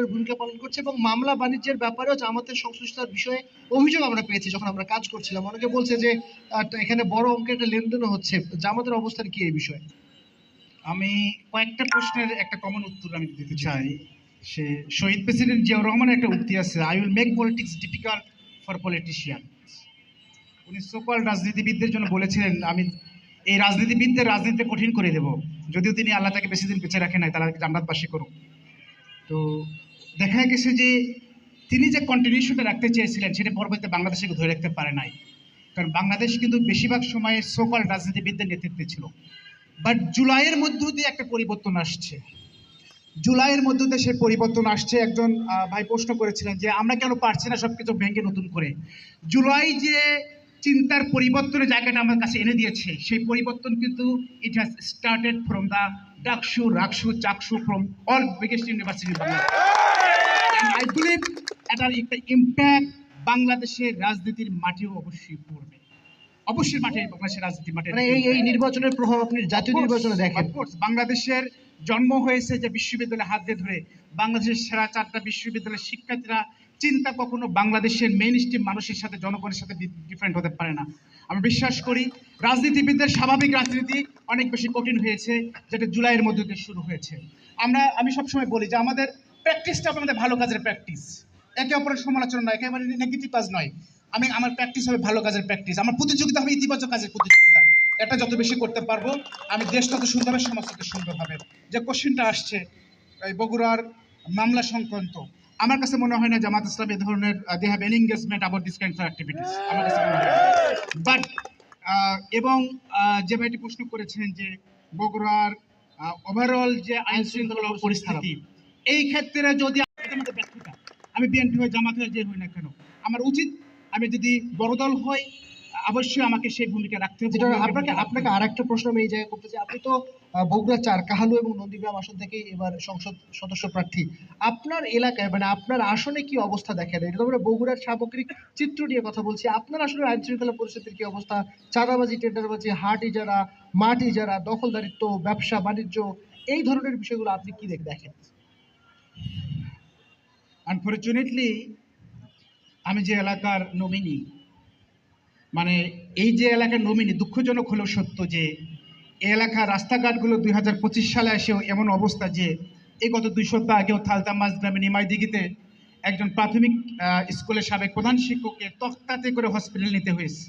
করে ভূমিকা পালন করছে এবং মামলা বাণিজ্যের ব্যাপারেও জামাতের সংশ্লিষ্টতার বিষয়ে অভিযোগ আমরা পেয়েছি যখন আমরা কাজ করছিলাম। অনেকে বলছে যে এখানে বড় অঙ্কের একটা লেনদেনও হচ্ছে। জামাতের অবস্থান কি এই বিষয়ে? আমি কয়েকটা প্রশ্নের একটা কমন উত্তর আমি দিতে চাই। সে শহীদ প্রেসিডেন্ট জিয়াউর রহমানের একটা উক্তি আছে I will make politics difficult for politician উনি সকল রাজনীতিবিদদের জন্য বলেছিলেন আমি এই রাজনীতিবিদদের রাজনীতিতে কঠিন করে দেব। যদিও তিনি আল্লাহ তাকে বেশি দিন বেঁচে রাখেন নাই তারা জান্নাতবাসী করুক। তো দেখা গেছে যে তিনি যে কন্টিনিউশনটা রাখতে চেয়েছিলেন, সেটা পরবর্তীতে বাংলাদেশকে ধরে রাখতে পারে নাই। কারণ বাংলাদেশ কিন্তু বেশিরভাগ সময়ে সকল রাজনীতিবিদদের নেতৃত্বে ছিল। বাট জুলাইয়ের মধ্য দিয়ে একটা পরিবর্তন আসছে। জুলাইয়ের মধ্য দিয়ে সে পরিবর্তন আসছে। একজন ভাই প্রশ্ন করেছিলেন যে, আমরা কেন পারছি না সব কিছু ভেঙে নতুন করে? জুলাই যে চিন্তার পরিবর্তনের জায়গাটা আমার কাছে এনে দিয়েছে, সেই পরিবর্তন কিন্তু it has started from the DUCSU RUCSU Chaksu from all biggest university I believe এটার একটা ইম্প্যাক্ট বাংলাদেশের রাজনীতির মাঠেও অবশ্যই পড়বে। অবশ্যই মাঠে বাংলাদেশের রাজনীতির মাঠে মানে এই এই নির্বাচনের প্রভাব আপনি জাতীয় নির্বাচনে দেখেন। course, বাংলাদেশের জন্ম হয়েছে যে বিশ্ববিদ্যালয়ে হাত দিয়ে ধরে। বাংলাদেশের সেরা চারটা বিশ্ববিদ্যালয়ের শিক্ষার্থীরা চিন্তা কখনো বাংলাদেশের মেইন স্ট্রিম মানুষের সাথে জনগণের সাথে ডিফারেন্ট হতে পারে না। আমি বিশ্বাস করি রাজনীতিবিদদের স্বাভাবিক রাজনীতি অনেক বেশি কঠিন হয়েছে যেটা জুলাইয়ের মধ্যে দিয়ে শুরু হয়েছে। আমরা আমি সবসময় বলি যে আমাদের প্র্যাকটিসটা আমাদের ভালো কাজের প্র্যাকটিস একে অপরের সমালোচনা নয়, একেবারে নেগেটিভ কাজ নয়। আমি আমার প্র্যাকটিস হবে ভালো কাজের প্র্যাকটিস আমার প্রতিযোগিতা হবে ইতিবাচক কাজের প্রতিযোগিতা। এটা যত বেশি করতে পারব, আমি দেশ তত সুন্দর হবে, সমাজ তত সুন্দর হবে। যে কোশ্চেনটা আসছে, এই বগুড়ার মামলা সংক্রান্ত, আমার কাছে মনে হয় না জামাত ইসলাম এ ধরনের দে হ্যাভ এন এঙ্গেজমেন্ট আবার দিস কাইন্ড অ্যাক্টিভিটিস আমার কাছে মনে হয় বাট এবং যে ভাইটি প্রশ্ন করেছেন যে বগুড়ার ওভারঅল যে আইন শৃঙ্খলা পরিস্থিতি এই ক্ষেত্রে যদি আমাদের ব্যর্থতা, আমি বিএনপি হয়ে, জামাত হয়ে যে হই না কেন, আমার উচিত আমি যদি বড় দল হই, অবশ্যই আমাকে সেই ভূমিকা রাখতে হবে। আপনাকে আপনাকে আর একটা প্রশ্ন আমি এই জায়গায় করতে চাই। আপনি তো বগুড়া চার কাহালু এবং নন্দীগ্রাম আসন থেকে এবার সংসদ সদস্য প্রার্থী। আপনার এলাকায় মানে আপনার আসনে কি অবস্থা দেখেন? এটা আমরা বগুড়ার সামগ্রিক চিত্র নিয়ে কথা বলছি। আপনার আসলে আইন শৃঙ্খলা পরিস্থিতির কি অবস্থা? চাঁদাবাজি, টেন্ডারবাজি হাট ইজারা মাঠ ইজারা দখলদারিত্ব, ব্যবসা, বাণিজ্য, এই ধরনের বিষয়গুলো আপনি কি দেখ- দেখেন? আনফর্চুনেটলি আমি যে এলাকার নমিনি মানে এই যে এলাকার নমিনি, দুঃখজনক হলেও সত্য যে এলাকার রাস্তাঘাটগুলো দুই হাজার পঁচিশ সালে এসেও এমন অবস্থা যে এই গত দুই সপ্তাহ আগেও থালতামাজ গ্রামে নিমাইদিঘিতে একজন প্রাথমিক স্কুলের সাবেক প্রধান শিক্ষককে তক্তাতে করে হসপিটাল নিতে হয়েছে।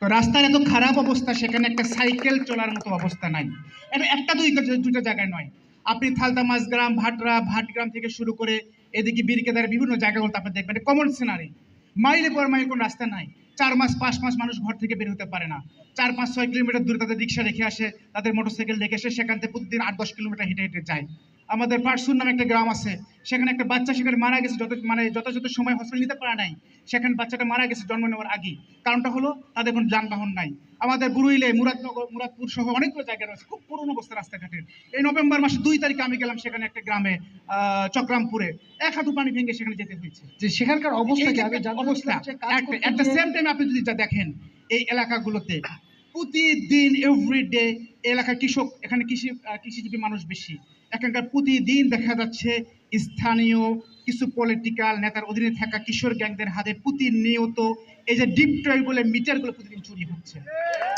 তো রাস্তার এত খারাপ অবস্থা, সেখানে একটা সাইকেল চলার মতো অবস্থা নাই। এটা একটা দুই দুটো জায়গায় নয়। আপনি থালতামাজ গ্রাম, ভাটরা, ভাটগ্রাম থেকে শুরু করে এদিকে বীরকেদারের বিভিন্ন জায়গাগুলোতে আপনি দেখবেন কমন সিনারি মাইলে পর মাইল কোনো রাস্তা নাই। চার মাস, পাঁচ মাস মানুষ ঘর থেকে বের হতে পারে না। চার পাঁচ, ছয় কিলোমিটার দূরে তাদের রিক্সা রেখে আসে, তাদের মোটরসাইকেল রেখে আসে, সেখান থেকে প্রতিদিন আট, দশ কিলোমিটার হেঁটে হেঁটে যায়। আমাদের পার্সুর নামে একটা গ্রাম আছে সেখানে একটা বাচ্চা সেখানে মারা গেছে যত মানে যথাযথ সময় হসপিটাল নিতে পারে নাই সেখানে বাচ্চাটা মারা গেছে জন্ম নেওয়ার আগে। কারণটা হলো তাদের কোনো যানবাহন নাই। আমাদের বুরুইলে মুরাদনগর মুরাদপুর সহ অনেকগুলো জায়গা রয়েছে খুব পুরনো অবস্থা রাস্তাঘাটের। এই নভেম্বর মাসে দুই তারিখে আমি গেলাম সেখানে একটা গ্রামে আহ, চক্রামপুরে। এক হাঁটু পানি ভেঙে সেখানে যেতে হয়েছে। যে সেখানকার অবস্থা অবস্থা দ্য সেম টাইম আপনি যদি যা দেখেন এই এলাকাগুলোতে প্রতিদিন এভরিডে এলাকার কৃষক, এখানে কৃষি কৃষিজীবী মানুষ বেশি। এখানকার প্রতিদিন দেখা যাচ্ছে স্থানীয় কিছু পলিটিক্যাল নেতার অধীনে থাকা কিশোর গ্যাংদের হাতে প্রতিনিয়ত এই যে ডিপ ট্রয় বলে মিটারগুলো প্রতিদিন চুরি হচ্ছে।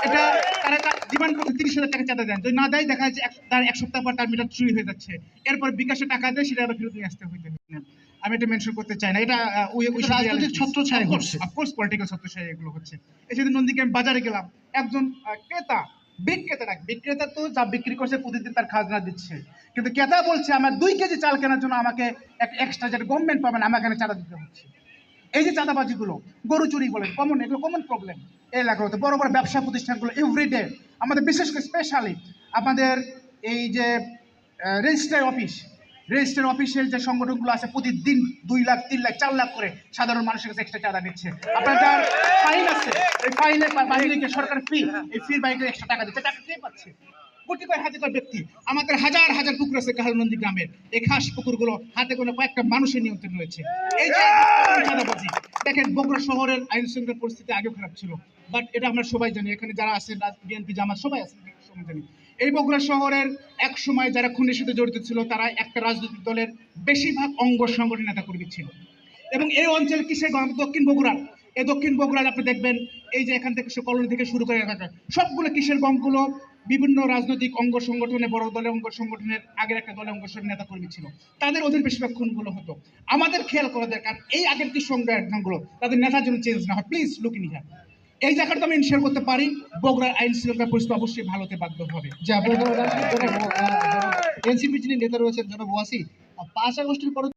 এটা তারা ডিমান্ড করতে তিরিশ হাজার টাকা চাঁদা দেন। যদি না দেয়, দেখা যাচ্ছে তার এক সপ্তাহ পর তার মিটার চুরি হয়ে যাচ্ছে। এরপর বিকাশে টাকা দেয়, সেটা আবার ফেরত নিয়ে আসতে হইতে আমি এটা মেনশন করতে চাই না। এটা should রাজনৈতিক ছত্রছায়া ঘটছে। course political ছত্রছায়া এগুলো হচ্ছে। এই সেদিন নন্দীকে আমি বাজারে গেলাম। একজন ক্রেতা বিক্রেতা না বিক্রেতা তো যা বিক্রি করছে প্রতিদিন তার খাজনা দিচ্ছে। কিন্তু ক্রেতা বলছে আমার দুই কেজি চাল কেনার জন্য আমাকে এক এক্সট্রা যেটা গভর্নমেন্ট পাবেন আমাকে এখানে চাঁদা দিতে হচ্ছে। এই যে চাঁদাবাজিগুলো গরু চুরি বলেন কমন এগুলো কমন প্রবলেম এই এলাকাগুলোতে বড় বড় ব্যবসা প্রতিষ্ঠানগুলো এভরিডে আমাদের বিশেষ করে স্পেশালি আমাদের এই যে রেজিস্ট্রার অফিস রেজিস্ট্রার অফিসের যে সংগঠনগুলো আছে, প্রতিদিন দুই লাখ, তিন লাখ, চার লাখ করে সাধারণ মানুষের কাছে এক্সট্রা চাঁদা নিচ্ছে। আপনার যার ফাইন আছে, এই ফাইনের বাহিরে গিয়ে সরকার ফি এই ফির বাইরে এক্সট্রা টাকা দিচ্ছে। টাকা কে পাচ্ছে? কোটি কয়েক হাজার ব্যক্তি? আমাদের হাজার হাজার পুকুর আছে গ্রামের। এই খাস পুকুরগুলো হাতে কোনো কয়েকটা মানুষের নিয়ন্ত্রণ রয়েছে। এই যে চাঁদাবাজি। দেখেন, বগুড়া শহরের আইন শৃঙ্খলা পরিস্থিতি আগেও খারাপ ছিল। বাট এটা আমরা সবাই জানি। এখানে যারা আছেন বিএনপি জামাত সবাই আছেন সবাই জানি। এই বগুড়া শহরের এক সময় যারা খুনের সাথে জড়িত ছিল তারা একটা রাজনৈতিক দলের বেশিরভাগ অঙ্গ সংগঠন নেতা কর্মী ছিল। এবং এই অঞ্চল কিসের? দক্ষিণ বগুড়ার। এই দক্ষিণ বগুড়ার আপনি দেখবেন, এই যে এখান থেকে কলোনি থেকে শুরু করে এলাকা, সবগুলো কিসের গঙ্গগুলো বিভিন্ন রাজনৈতিক অঙ্গ সংগঠনে, বড় দলের অঙ্গ সংগঠনের, আগের একটা দলের অঙ্গ সংগঠনের নেতা কর্মী ছিল। তাদের ওদের বেশিরভাগ খুনগুলো হতো। আমাদের খেয়াল করা দরকার, এই আগের কি সংগঠনগুলো তাদের নেতার জন্য চেঞ্জ না হয়। প্লিজ লুকিং হিয়ার এই জায়গাটা আমি ইনশিওর করতে পারি। বগুড়ার আইন শৃঙ্খলা পরিস্থিতি অবশ্যই ভালো হতে বাধ্য হবে। এনসিপি যিনি নেতা রয়েছেন, জনাব ওয়াসি পাঁচ আগস্টের পরে